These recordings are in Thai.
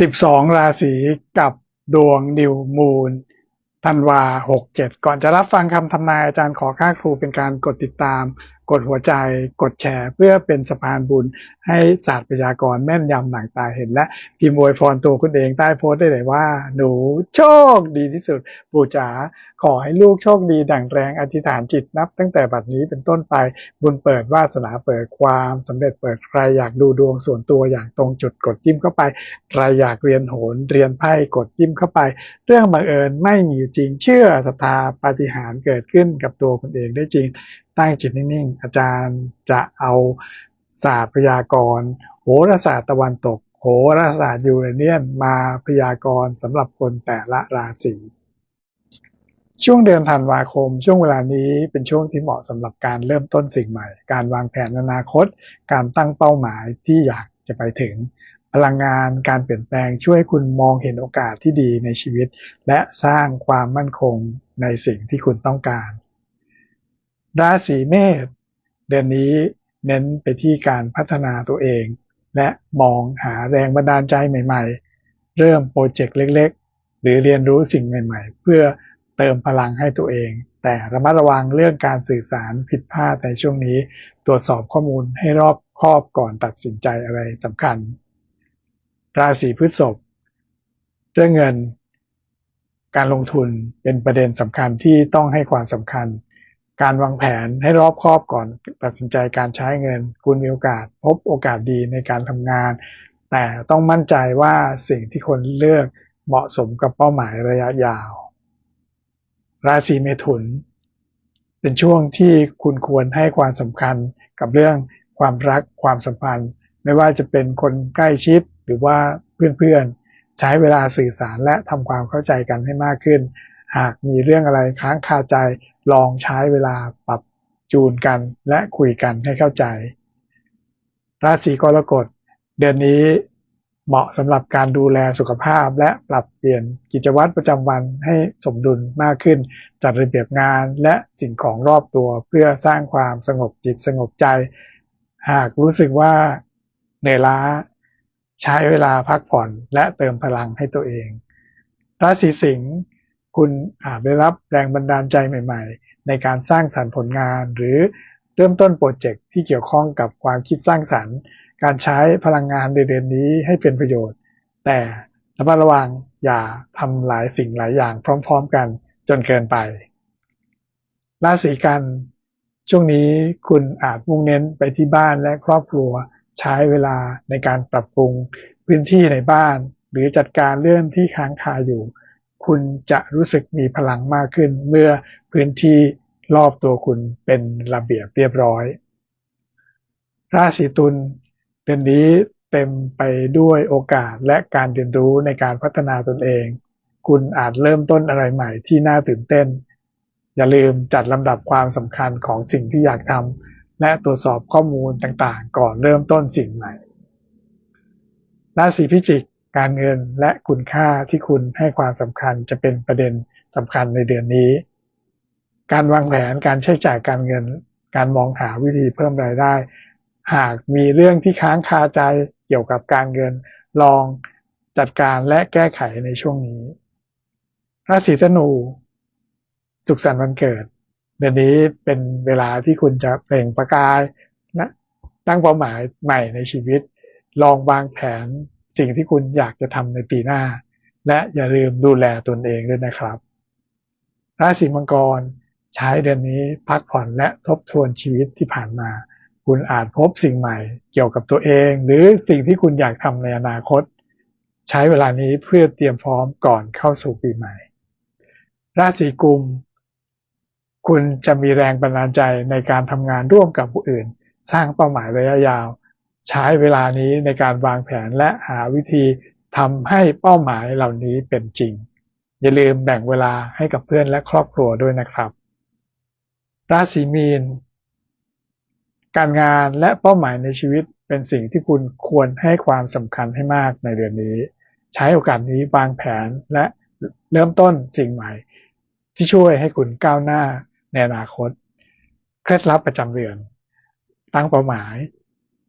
12 ราศีกับดวงนิวมูนธันวา 67 ก่อนจะรับฟังคำทำนายอาจารย์ขอค่าครูเป็นการกดติดตามกดหัวใจกดแชร์ เพื่อเป็นสะพานบุญให้ศาสตร์พยากรแม่นยำหนังตาเห็นและพิมพ์อวยพรตัวคุณเองใต้โพสต์ได้เลยว่า หนูโชคดีที่สุด ปู่จ๋าขอให้ลูกโชคดีดั่งแรงอธิษฐานจิตนับ ตั้งแต่บัดนี้เป็นต้นไปบุญเปิดวาสนาเปิดความสำเร็จเปิดใครอยากดูดวงส่วนตัวอย่างตรงจุดกดจิ้มเข้าไปใครอยากเรียนโหนเรียนไพ่กดจิ้มเข้าไป เรื่องบังเอิญไม่มีอยู่จริง เชื่อศรัทธาปาฏิหาริย์เกิดขึ้นกับตัวคุณเองได้จริง ตั้งจิตนิ่งๆ อาจารย์จะเอาศาสตร์พยากรณ์โหราศาสตร์ตะวันตก โหราศาสตร์ยูเรเนียนมาพยากรณ์สำหรับคนแต่ละราศีช่วงเดือนธันวาคม ช่วงเวลานี้เป็นช่วงที่เหมาะสำหรับการเริ่มต้นสิ่งใหม่ การวางแผนอนาคต การตั้งเป้าหมายที่อยากจะไปถึง พลังงานการเปลี่ยนแปลงช่วยคุณมองเห็นโอกาสที่ดีในชีวิต และสร้างความมั่นคงในสิ่งที่คุณต้องการ ราศีเมษเดือนนี้เน้นไปที่การพัฒนาตัวเอง และมองหาแรงบันดาลใจใหม่ ๆ เริ่มโปรเจกต์เล็กๆ หรือเรียนรู้สิ่งใหม่ ๆ เพื่อเติมพลังให้ตัวเอง แต่ระมัดระวังเรื่องการสื่อสารผิดพลาดในช่วงนี้ ตรวจสอบข้อมูลให้รอบคอบก่อนตัดสินใจอะไรสำคัญ ราศีพฤษภเรื่องเงิน การลงทุนเป็นประเด็นสำคัญที่ต้องให้ความสำคัญ การวางแผนให้รอบคอบก่อนตัดสินใจการใช้เงิน คุณมีโอกาสพบโอกาสดีในการทำงาน แต่ต้องมั่นใจว่าสิ่งที่คนเลือกเหมาะสมกับเป้าหมายระยะยาว ราศีเมถุน เป็นช่วงที่คุณควรให้ความสำคัญกับเรื่องความรักความสัมพันธ์ ไม่ว่าจะเป็นคนใกล้ชิดหรือว่าเพื่อนๆ ใช้เวลาสื่อสารและทำความเข้าใจกันให้มากขึ้น หากมีเรื่องอะไรค้างคาใจ ลองใช้เวลาปรับจูนกันและคุยกันให้เข้าใจ ราศีกรกฎเดือนนี้เหมาะสำหรับการดูแลสุขภาพและปรับเปลี่ยนกิจวัตรประจำวันให้สมดุลมากขึ้น จัดระเบียบงานและสิ่งของรอบตัวเพื่อสร้างความสงบจิตสงบใจ หากรู้สึกว่าเหนื่อยล้า ใช้เวลาพักผ่อนและเติมพลังให้ตัวเอง ราศีสิงห์ คุณอาจได้รับแรงบันดาลใจใหม่ ๆ ในการสร้างสรรค์ผลงาน หรือเริ่มต้นโปรเจกต์ที่เกี่ยวข้องกับความคิดสร้างสรรค์ การใช้พลังงานในเดือนนี้ให้เป็นประโยชน์ แต่ระมัดระวังอย่าทำหลายสิ่งหลายอย่างพร้อม ๆ กันจนเกินไป ราศีกันช่วงนี้คุณอาจมุ่งเน้นไปที่บ้านและครอบครัวใช้เวลาในการปรับปรุงพื้นที่ในบ้าน หรือจัดการเรื่องที่ค้างคาอยู่ คุณจะรู้สึกมีพลังมากขึ้นเมื่อพื้นที่รอบตัวคุณเป็นระเบียบเรียบร้อย ราศีตุลเดือนนี้เต็มไปด้วยโอกาสและการเรียนรู้ในการพัฒนาตนเอง คุณอาจเริ่มต้นอะไรใหม่ที่น่าตื่นเต้น อย่าลืมจัดลำดับความสำคัญของสิ่งที่อยากทำและตรวจสอบข้อมูลต่างๆ ก่อนเริ่มต้นสิ่งใหม่ ราศีพิจิก การเงินและคุณค่าที่คุณให้ความสำคัญจะเป็นประเด็นสำคัญในเดือนนี้ การวางแผนการใช้จ่ายการเงิน การมองหาวิธีเพิ่มรายได้ หากมีเรื่องที่ค้างคาใจเกี่ยวกับการเงิน ลองจัดการและแก้ไขในช่วงนี้ ราศีธนู สุขสันต์วันเกิด เดือนนี้เป็นเวลาที่คุณจะเปล่งประกายนะตั้งเป้าหมายใหม่ในชีวิต ลองวางแผน สิ่งที่คุณอยากจะทำในปีหน้า และอย่าลืมดูแลตนเองด้วยนะครับ ราศีมังกรใช้เดือนนี้พักผ่อนและทบทวนชีวิตที่ผ่านมา คุณอาจพบสิ่งใหม่เกี่ยวกับตัวเอง หรือสิ่งที่คุณอยากทำในอนาคต ใช้เวลานี้เพื่อเตรียมพร้อมก่อนเข้าสู่ปีใหม่ ราศีกุม คุณจะมีแรงบันดาลใจในการทำงานร่วมกับผู้อื่น สร้างเป้าหมายระยะยาว ใช้เวลานี้ในการวางแผนและหาวิธีทำให้เป้าหมายเหล่านี้เป็นจริง อย่าลืมแบ่งเวลาให้กับเพื่อนและครอบครัวด้วยนะครับ ราศีมีน การงานและเป้าหมายในชีวิตเป็นสิ่งที่คุณควรให้ความสำคัญให้มากในเดือนนี้ ใช้โอกาสนี้วางแผนและเริ่มต้นสิ่งใหม่ ที่ช่วยให้คุณก้าวหน้าในอนาคต เคล็ดลับประจำเดือน ตั้งเป้าหมาย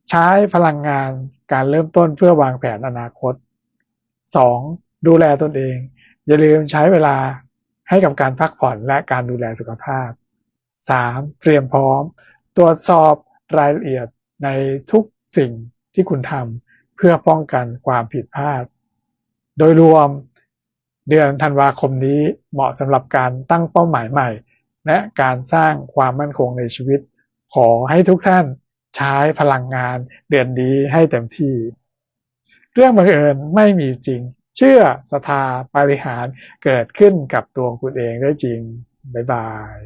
ใช้พลังงานการเริ่มต้นเพื่อวางแผนอนาคต 2. ดูแลตนเอง อย่าลืมใช้เวลาให้กับการพักผ่อนและการดูแลสุขภาพ 3. เตรียมพร้อม ตรวจสอบรายละเอียดในทุกสิ่งที่คุณทำเพื่อป้องกันความผิดพลาด โดยรวมเดือนธันวาคมนี้เหมาะสำหรับการตั้งเป้าหมายใหม่ และการสร้างความมั่นคงในชีวิต ขอให้ทุกท่าน ใช้พลังงานเดือนนี้ให้เต็มที่ เรื่องบังเอิญไม่มีจริง เชื่อศรัทธาปริหารเกิดขึ้นกับตัวคุณเองได้จริง บ๊ายบาย